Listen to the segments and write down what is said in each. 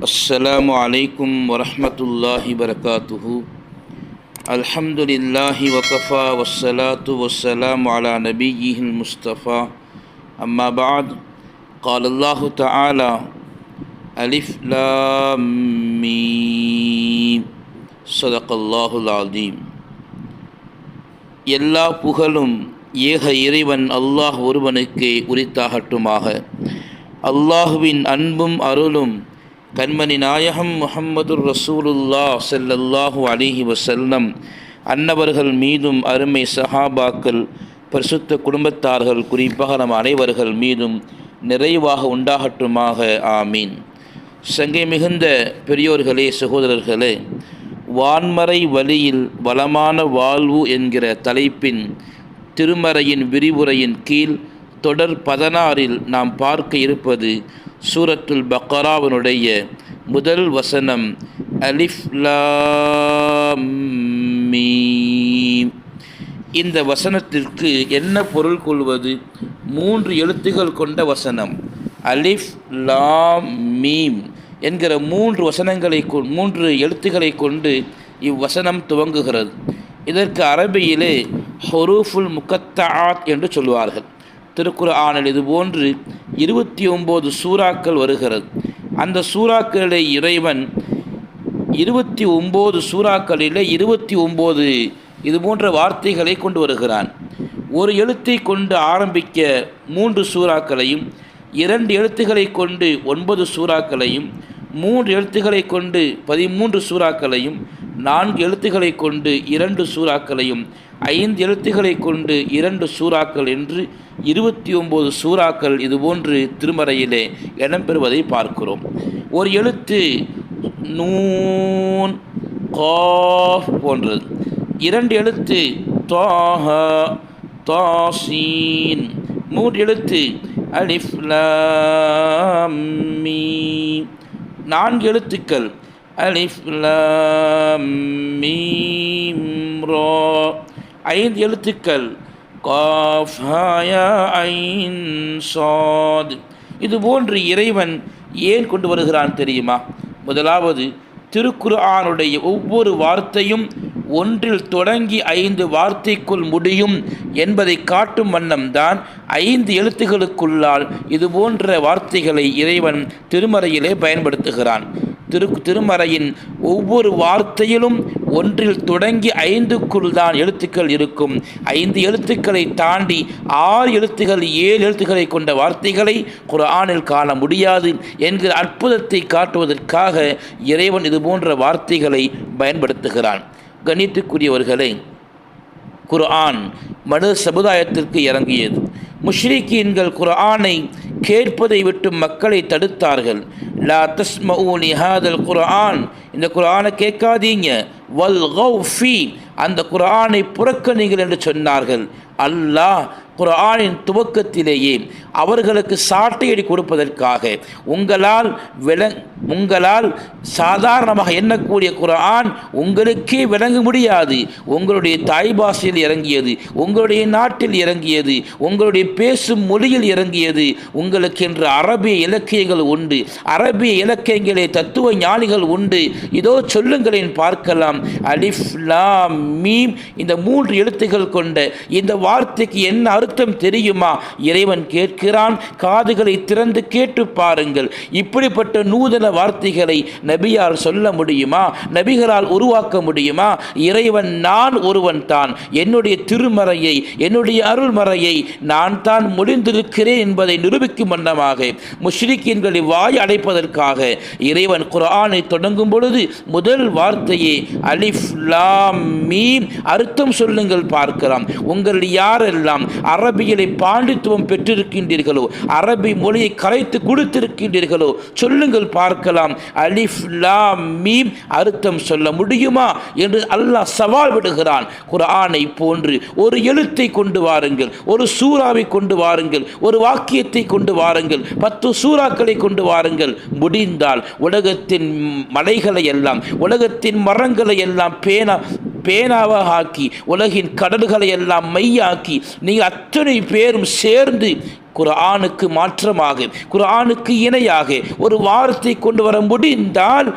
السلام عليكم ورحمة الله وبركاته الحمد لله وكفى والصلاة والسلام على نبيه المصطفى أما بعد قال الله تعالى ألف لام ميم صدق الله العظيم எல்லா புகழும் ஏக இறைவன் அல்லாஹ் ஒருவனுக்கே உரித்தாகட்டுமாக அல்லாஹுவின் அன்பும் அருளும் கண்மணி நாயகம் முஹம்மது ரசூலுல்லா செல்லல்லாஹு அலிஹி வசல்லம் அன்னவர்கள் மீதும் அருமை சஹாபாக்கள் பரிசுத்த குடும்பத்தார்கள் குறிப்பாக நம் அனைவர்கள் மீதும் நிறைவாக உண்டாகட்டுமாக. ஆமீன். சங்கை மிகுந்த பெரியோர்களே சகோதரர்களே வான்மறை வழியில் வளமான வாழ்வு என்கிற தலைப்பின் திருமறையின் விரிவுரையின் கீழ் தொடர் பதினாறில் நாம் பார்க்க இருப்பது சூரத்துல் பக்கராவினுடைய முதல் வசனம் அலிஃப்லாமீ மீம். இந்த வசனத்திற்கு என்ன பொருள் கொள்வது? மூன்று எழுத்துகள் கொண்ட வசனம். அலிஃப் லாம் மீம் என்கிற மூன்று வசனங்களை மூன்று எழுத்துக்களை கொண்டு இவ்வசனம் துவங்குகிறது. இதற்கு அரபியிலே ஹொரூஃபுல் முக்கத்தாத் என்று சொல்வார்கள். திருக்குர்ஆனில் இதுபோன்று இருபத்தி ஒம்பது சூறாக்கள் வருகிறது. அந்த சூறாக்களிலே இறைவன் இருபத்தி ஒம்பது சூறாக்களிலே இருபத்தி ஒம்பது இது போன்ற வார்த்தைகளை கொண்டு வருகிறான். ஒரு எழுத்தை கொண்டு ஆரம்பிக்க மூன்று சூறாக்களையும் இரண்டு எழுத்துக்களை கொண்டு ஒன்பது சூறாக்களையும் மூன்று எழுத்துக்களை கொண்டு பதிமூன்று சூறாக்களையும் நான்கு எழுத்துக்களை கொண்டு இரண்டு சூறாக்களையும் ஐந்து எழுத்துக்களை கொண்டு இரண்டு சூறாக்கள் என்று இருபத்தி ஒம்பது சூறாக்கள் இதுபோன்று திருமறையிலே இடம்பெறுவதை பார்க்கிறோம். ஒரு எழுத்து நூன் காஃப் போன்றது. இரண்டு எழுத்து தாஹ தாசீன். மூன்று எழுத்து அலிஃப் நான்கு எழுத்துக்கள் அலிஃப் ரா. ஐந்து எழுத்துக்கள். காஃப் ஐன் சாத். இது போன்று இறைவன் ஏன் கொண்டு வருகிறான் தெரியுமா? முதலாவது திருக்குர்ஆனுடைய ஒவ்வொரு வார்த்தையும் ஒன்றில் தொடங்கி ஐந்து வார்த்தைக்குள் முடியும் என்பதை காட்டும் வண்ணம்தான் ஐந்து எழுத்துகளுக்குள்ளால் இது போன்ற வார்த்தைகளை இறைவன் திருமறையிலே பயன்படுத்துகிறான். திரு திருமறையின் ஒவ்வொரு வார்த்தையிலும் ஒன்றில் தொடங்கி ஐந்துக்குள் தான் எழுத்துக்கள் இருக்கும். ஐந்து எழுத்துக்களை தாண்டி ஆறு எழுத்துக்கள் ஏழு எழுத்துக்களை கொண்ட வார்த்தைகளை குரானில் காண முடியாது என்கிற அற்புதத்தை காட்டுவதற்காக இறைவன் இது போன்ற வார்த்தைகளை பயன்படுத்துகிறான். கணித்துக்குரியவர்களே குர்ஆன் மனித சமுதாயத்திற்கு இறங்கியது. முஷ்ரிகீன்கள் குர்ஆனை கேட்பதை விட்டு மக்களை தடுத்தார்கள். லா தஸ்மஊனி ஹாதல் குர்ஆன். இந்த குர்ஆனை கேட்காதீங்க. வல் ஃபி அந்த குர்ஆனை புறக்கணிகள் என்று சொன்னார்கள். அல்லாஹ் குரானின் துவக்கத்திலேயே அவர்களுக்கு சாட்டையடி கொடுப்பதற்காக உங்களால் விள உங்களால் சாதாரணமாக எண்ணக்கூடிய குரான் உங்களுக்கே விளங்க முடியாது. உங்களுடைய தாய் பாஷையில் இறங்கியது உங்களுடைய நாட்டில் இறங்கியது உங்களுடைய பேசும் மொழியில் இறங்கியது உங்களுக்கென்று அரபிய இலக்கியங்கள் உண்டு. அரபிய இலக்கியங்களே தத்துவ ஞானிகள் உண்டு. இதோ சொல்லுங்களேன் பார்க்கலாம். அலிஃப் மீம் இந்த மூன்று எழுத்துக்கள் கொண்ட இந்த வார்த்தைக்கு என்ன அர்த்தம் தெரியுமா? இறைவன் கேட்கிறான் காதுகளை திறந்து கேட்டு பாருங்கள். இப்படிப்பட்ட நூதன வார்த்தைகளை நபியால் சொல்ல முடியுமா? நபிகளால் உருவாக்க முடியுமா? இறைவன் நான் ஒருவன் தான். என்னுடைய திருமறையை என்னுடைய அருள்மறையை நான் தான் முடிந்திருக்கிறேன் என்பதை நிரூபிக்கும் வண்ணமாக முஷ்ரிக்கின்களை வாய் அடைப்பதற்காக இறைவன் குரானை தொடங்கும் பொழுது முதல் வார்த்தையே அலிஃப் லாம் மீம். அர்த்தம் சொல்லுங்கள் பார்க்கலாம். உங்கள் யாரெல்லாம் அரபியலை பாண்டித்துவம் பெற்றிருக்கின்றீர்களோ? அரபி மொழியை கரைத்து கொடுத்திருக்கின்றீர்களோ? சொல்லுங்கள் பார்க்கலாம். அலிஃப் லா மீம் அர்த்தம் சொல்ல முடியுமா என்று அல்லாஹ் சவால் விடுகிறான். குரானை போன்று ஒரு எழுத்தை கொண்டு வாருங்கள் ஒரு சூறாவை கொண்டு வாருங்கள் ஒரு வாக்கியத்தை கொண்டு வாருங்கள் பத்து சூறாக்களை கொண்டு வாருங்கள். முடிந்தால் உலகத்தின் மலைகளை எல்லாம் உலகத்தின் மரங்களை எல்லாம் பேனா பேனாவாக ஆக்கி உலகின் கடல்களை எல்லாம் மையாக்கி நீங்கள் அத்தனை பேரும் சேர்ந்து குரானுக்கு மாற்றமாக குரானுக்கு இணையாக ஒரு வார்த்தை கொண்டு வர முடிந்தால்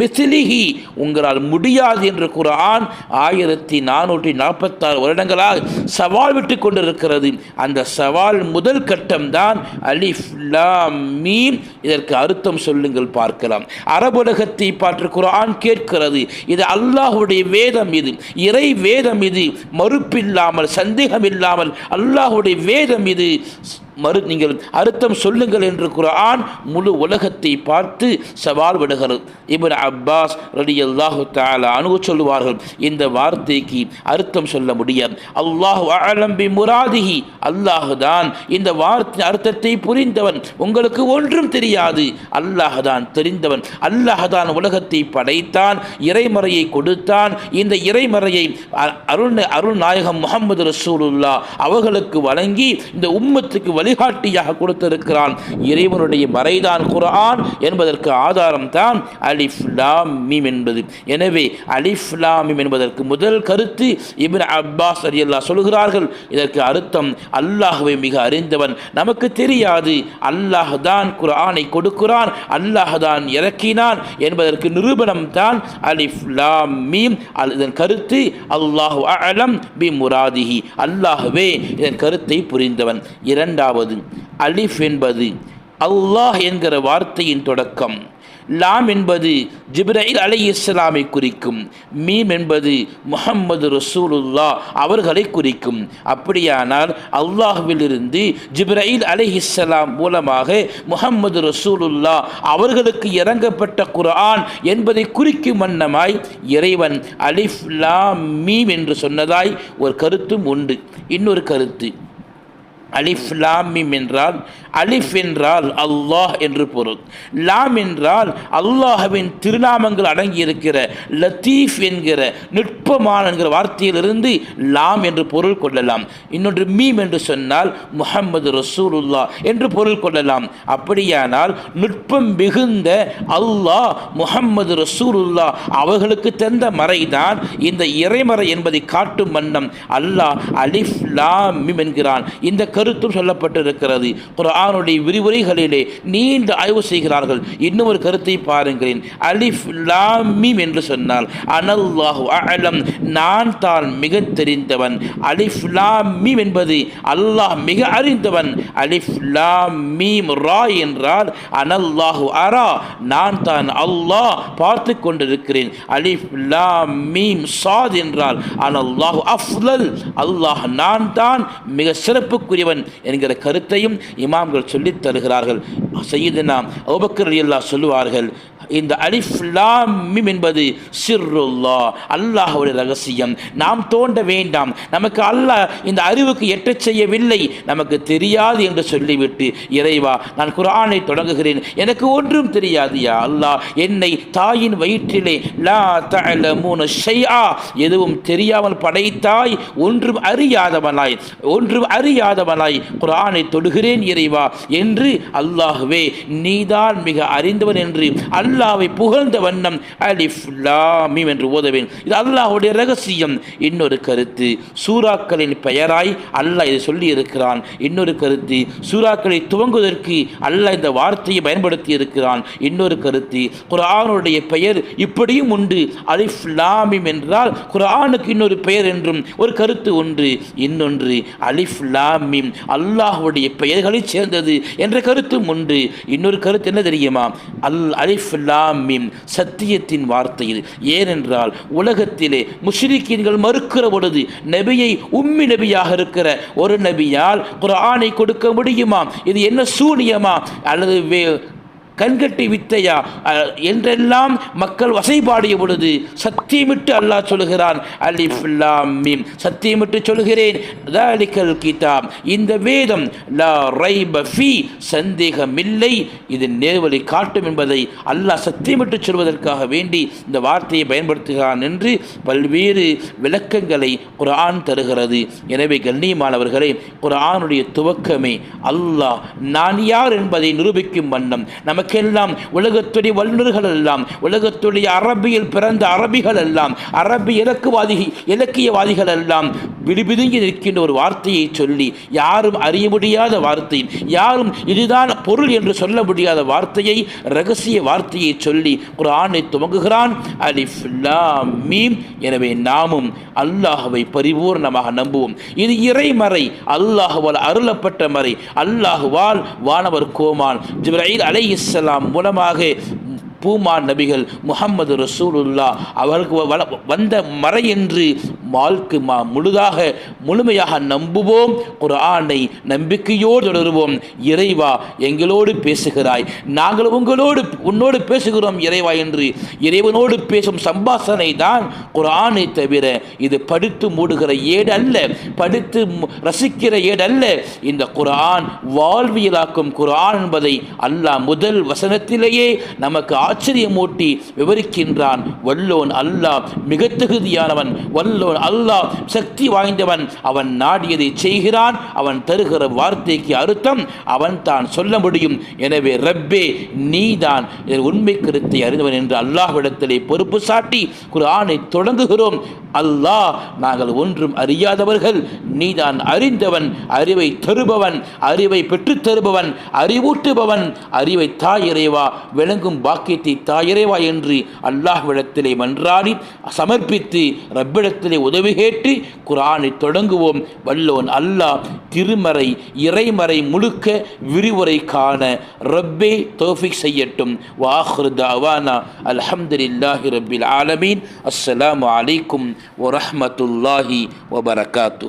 மிசிலிஹி உங்களால் முடியாது என்று குர்ஆன் ஆயிரத்தி நானூற்றி நாற்பத்தாறு வருடங்களாக சவால் விட்டு கொண்டிருக்கிறது. அந்த சவால் முதல் கட்டம்தான் அலிஃப்லாமீன் மீம். இதற்கு அர்த்தம் சொல்லுங்கள் பார்க்கலாம். அரபுலகத்தை பார்த்து குர்ஆன் கேட்கிறது. இது அல்லாஹுடைய வேதம் இது. இறை வேதம் இது. மறுப்பில்லாமல் சந்தேகம் இல்லாமல் அல்லாஹுடைய வேதம் இது. மறு நீங்கள் அர்த்தம் சொல்லுங்கள் என்று குரான் முழு உலகத்தை பார்த்து சவால் விடுகிறது. இப்னு அப்பாஸ் ரலி அல்லாஹு தாலா அணுகு சொல்லுவார்கள் இந்த வார்த்தைக்கு அர்த்தம் சொல்ல முடியாது. அல்லாஹ் அலம்பி முராதிகி அல்லாஹ் தான். இந்த வார்த்தை அர்த்தத்தை புரிந்தவன் உங்களுக்கு ஒன்றும் தெரியாது. அல்லாஹ் தான் தெரிந்தவன் அல்லாஹ் தான் உலகத்தை படைத்தான் இறைமறையை கொடுத்தான். இந்த இறைமறையை அ- அருள் அருள் நாயகம் முகமது ரசூலுல்லா அவர்களுக்கு வழங்கி இந்த உம்மத்துக்கு வழிகாட்டியாக கொடுத்திருக்கிறான். இறைவனுடைய மறைதான் குரான் என்பதற்கு ஆதாரம் தான் அலிஃப் மீம் என்பது. எனவே அலிஃப்லாம் மீம் என்பதற்கு முதல் கருத்து இபின் அப்பாஸ் ரலியல்லாஹு சொல்கிறார்கள். இதற்கு அர்த்தம் அல்லாஹுவை மிக அறிந்தவன். நமக்கு தெரியாது. அல்லாஹ் தான் குரானை கொடுக்கிறான். அல்லாஹ் தான் இறக்கினான் என்பதற்கு நிரூபணம் தான் அலிஃப் மீம். அல் இதன் கருத்து அல்லாஹு அலம் பி முராதிஹி. அல்லாஹுவே இதன் கருத்தை புரிந்தவன். இரண்டாவது அலிஃப் என்பது அல்லாஹ் என்கிற வார்த்தையின் தொடக்கம். லாம் என்பது ஜிப்ரஹில் அலை இஸ்லாமை குறிக்கும். மீம் என்பது முகம்மது ரசூலுல்லா அவர்களை குறிக்கும். அப்படியானால் அல்லாஹ்விலிருந்து ஜிப்ரஹில் அலை இஸ்லாம் மூலமாக முகம்மது ரசூலுல்லா அவர்களுக்கு இறங்கப்பட்ட குரான் என்பதை குறிக்கும் வண்ணமாய் இறைவன் அலிஃப் லாம் மீம் என்று சொன்னதாய் ஒரு கருத்தும் உண்டு. இன்னொரு கருத்து அலிஃப் லாமிம் மீம் என்றால் அலிஃப் என்றால் அல்லாஹ் என்று பொருள். லாம் என்றால் அல்லாஹ்வின் திருநாமங்கள் அடங்கியிருக்கிற லத்தீஃப் என்கிற நுட்பமான என்கிற வார்த்தையிலிருந்து லாம் என்று பொருள் கொள்ளலாம். இன்னொன்று மீம் என்று சொன்னால் முஹம்மது ரசூலுல்லா என்று பொருள் கொள்ளலாம். அப்படியானால் நுட்பம் மிகுந்த அல்லாஹ் முஹம்மது ரசூலுல்லா அவர்களுக்கு தந்த மறைதான் இந்த இறைமறை என்பதை காட்டும் வண்ணம். அல்லாஹ் அலிஃப் லாம் மீம் என்கிறான். இந்த கருத்தும் சொல்லப்பட்டிருக்கிறது. குர்ஆனுடைய விரிவுரைகளிலே நீண்ட ஆய்வு செய்கிறார்கள். இன்னும் ஒரு கருத்தை பாருங்களேன். அலிஃப் லாமிம் மீம் என்று சொன்னால் அனல்லாஹு அலம் நான் தான் மிக தெரிந்தவன். அலிஃப் லாமிம் மீம் என்பது அல்லாஹ் மிக அறிந்தவன். அலிஃப் லாம் மீம் ரா என்றால் அனல்லாஹு அரா நான் தான் அல்லாஹ் பார்த்து கொண்டிருக்கிறேன். அலிஃப் லாம் மீம் சாத் என்றால் அனல்லாஹு அஃலல் அல்லாஹ் நான் தான் மிக சிறப்புக்குரியவன். என்கிற கருத்தையும் இமாம்கள் சொல்லித் தருகிறார்கள். சையதுனா அபுபக்கர் சொல்லுவார்கள் இந்த அலிஃப்லாமிம் என்பது சிர்ருல்லா அல்லாஹுடைய ரகசியம். நாம் தோண்ட வேண்டாம். நமக்கு அல்லாஹ் இந்த அறிவுக்கு எட்டச் செய்யவில்லை. நமக்கு தெரியாது என்று சொல்லிவிட்டு இறைவா நான் குரானை தொடங்குகிறேன். எனக்கு ஒன்றும் தெரியாது யா அல்லாஹ். என்னை தாயின் வயிற்றிலே லா தஅலமூன ஷைஆ எதுவும் தெரியாமல் படைத்தாய் ஒன்றும் அறியாதவனாய் ஒன்றும் அறியாதவனாய். குரானை தொடுகிறேன் இறைவா என்று அல்லாஹ்வே நீதான் மிக அறிந்தவன் என்று அல்லாவை புகழ்ந்த வண்ணம் அலிஃப் லாம் என்று ஓதவேன். இது அல்லாஹ்வுடைய ரகசியம். இன்னொரு கருத்து சூறாக்களின் பெயராய் அல்லாஹ் இதை சொல்லி இருக்கிறான் இன்னொரு கருத்து சூறாக்களை துவங்குவதற்கு அல்லாஹ் இந்த வார்த்தையை பயன்படுத்தி இருக்கிறான் இன்னொரு கருத்து குரானுடைய பெயர் இப்படியும் உண்டு. அலிஃப்லாமிம் என்றால் குரானுக்கு இன்னொரு பெயர் என்றும் ஒரு கருத்து ஒன்று இன்னொன்று அலிஃப்லாமிம் அல்லாஹுடைய பெயர்களை பெயர்களைச் சேர்ந்தது என்ற கருத்தும் உண்டு இன்னொரு கருத்து என்ன தெரியுமா? அல் அலிஃபுல்லாமின் சத்தியத்தின் வார்த்தை இது ஏனென்றால் உலகத்திலே முஷ்ரிக்கீன்கள் மறுக்கிற பொழுது நபியை உம்மி நபியாக இருக்கிற ஒரு நபியால் குர்ஆனை கொடுக்க முடியுமா? இது என்ன சூனியமா? அல்லது வே கண்கட்டி வித்தையா? என்றெல்லாம் மக்கள் வசைபாடிய பொழுது சத்தியமிட்டு அல்லாஹ் சொல்கிறான் அலிஃப் மீம். சத்தியமிட்டு சொல்கிறேன் தாலிக்கல் கிதாப். இந்த வேதம் லா ரைப ஃபீ சந்தேகமில்லை. இது நேர்வழி காட்டும் என்பதை அல்லாஹ் சத்தியமிட்டு சொல்வதற்காக வேண்டி இந்த வார்த்தையை பயன்படுத்துகிறான் என்று பல்வேறு விளக்கங்களை குரான் தருகிறது. எனவே கண்ணியமானவர்களே குரானுடைய துவக்கமே அல்லாஹ் நான் யார் என்பதை நிரூபிக்கும் வண்ணம். நமக்கு நமக்கெல்லாம் உலகத்துடைய வல்லுநர்கள் எல்லாம் உலகத்துடைய அரபியில் பிறந்த அரபிகள் எல்லாம் அரபி இலக்குவாதி இலக்கியவாதிகள் எல்லாம் விடுபிதுங்கி நிற்கின்ற ஒரு வார்த்தையை சொல்லி யாரும் அறிய முடியாத வார்த்தை யாரும் இதுதான் பொருள் என்று சொல்ல முடியாத வார்த்தையை ரகசிய வார்த்தையை சொல்லி ஒரு ஆணை துவங்குகிறான். அலிஃப் லாம் மீம். எனவே நாமும் அல்லாஹுவை பரிபூர்ணமாக நம்புவோம். இது இறைமறை அல்லாஹுவால் அருளப்பட்ட மறை. அல்லாஹுவால் வானவர் கோமான். ஜிப்ரீல் அலைஹிஸ்ஸலாம் மூலமாக பூமா நபிகள் முகம்மது ரசூலுல்லா அவருக்கு வ- வந்த மறையின்றி வாழ்க்கு மா முழுதாக முழுமையாக நம்புவோம். குர்ஆனை நம்பிக்கையோடு தொடருவோம். இறைவா எங்களோடு பேசுகிறாய். நாங்கள் உங்களோடு உன்னோடு பேசுகிறோம் இறைவா என்று இறைவனோடு பேசும் சம்பாசனை தான் குர்ஆனை தவிர இது படுத்து மூடுகிற ஏடு அல்ல. படுத்து ரசிக்கிற ஏடு அல்ல. இந்த குரான் வாழ்வியலாக்கும் குரான் என்பதை அல்லாஹ் முதல் வசனத்திலேயே நமக்கு ஆச்சரியமூட்டி விவரிக்கின்றான். வல்லோன் அல்லாஹ் மிக தகுதியானவன் வல்லோன் அல்லாஹ் சக்தி வாய்ந்தவன். அவன் நாடியதை செய்கிறான். அவன் தருகிற வார்த்தைக்கு அர்த்தம் அவன் தான் சொல்ல முடியும். எனவே ரப்பே நீதான் உண்மை கருத்தை அறிந்தவன் என்று அல்லாஹ்விடத்திலே பொறுப்பு சாட்டி குரானை தொடங்குகிறோம். அல்லாஹ் நாங்கள் ஒன்றும் அறியாதவர்கள். நீதான் அறிந்தவன் அறிவை தருபவன் அறிவை பெற்றுத் தருபவன் அறிவூட்டுபவன் அறிவை தாயிறைவா விளங்கும் பாக்கியத்தை தாயிறைவா என்று அல்லாஹ்விடத்திலே மன்றாடி சமர்ப்பித்து ரப்பிடத்திலே உதவி கேட்டு குரானை தொடங்குவோம். வல்லோன் அல்லாஹ் திருமறை இறைமறை முழுக்க விரிவுரை காண ரப்பே தோஃபிக் செய்யட்டும். வாஹ்ரு தவானா. அல்ஹம்துலில்லாஹி ரப்பில் ஆலமீன். அஸ்ஸலாமு அலைக்கும் வரஹ்மத்துல்லாஹி வபரகாத்து